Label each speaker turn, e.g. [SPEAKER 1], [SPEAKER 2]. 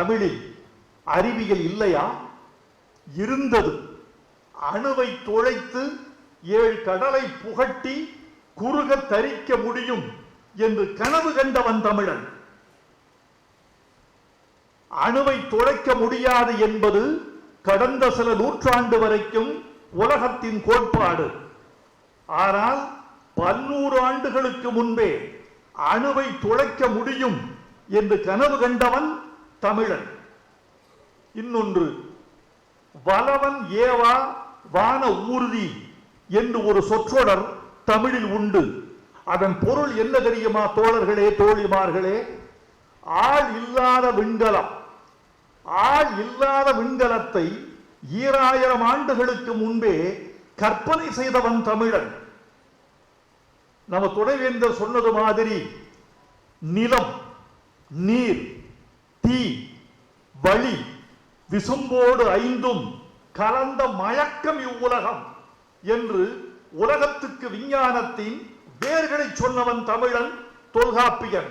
[SPEAKER 1] தமிழில் அறிவியல் இல்லையா? இருந்தது. அணுவை துழைத்து ஏழு கடலை புகட்டி குறுக தரிக்க முடியும் என்று கனவு கண்டவன் தமிழன். அணுவை துளைக்க முடியாது என்பது கடந்த சில நூற்றாண்டு வரைக்கும் உலகத்தின் கோட்பாடு. ஆனால் பன்னூறு ஆண்டுகளுக்கு முன்பே அணுவை துளைக்க முடியும் என்று கனவு கண்டவன் தமிழன். இன்னொன்று வலவன் ஏவா வான ஊர்தி என்று ஒரு சொற்றொடர் தமிழில் உண்டு. அதன் பொருள் என்ன தெரியுமா தோழர்களே தோழிமார்களே? ஆள் இல்லாத விண்கலம். ஆள் இல்லாத விண்கலத்தை ஈராயிரம் ஆண்டுகளுக்கு முன்பே கற்பனை செய்தவன் தமிழன். நம்ம துணைவேந்தர் சொன்னது மாதிரி நிலம் நீர் வழி விசும்போடு ஐந்தும் கலந்த மயக்கம் இவ்வுலகம் என்று உலகத்துக்கு விஞ்ஞானத்தின் வேர்களை சொன்னவன் தமிழன் தொல்காப்பியன்.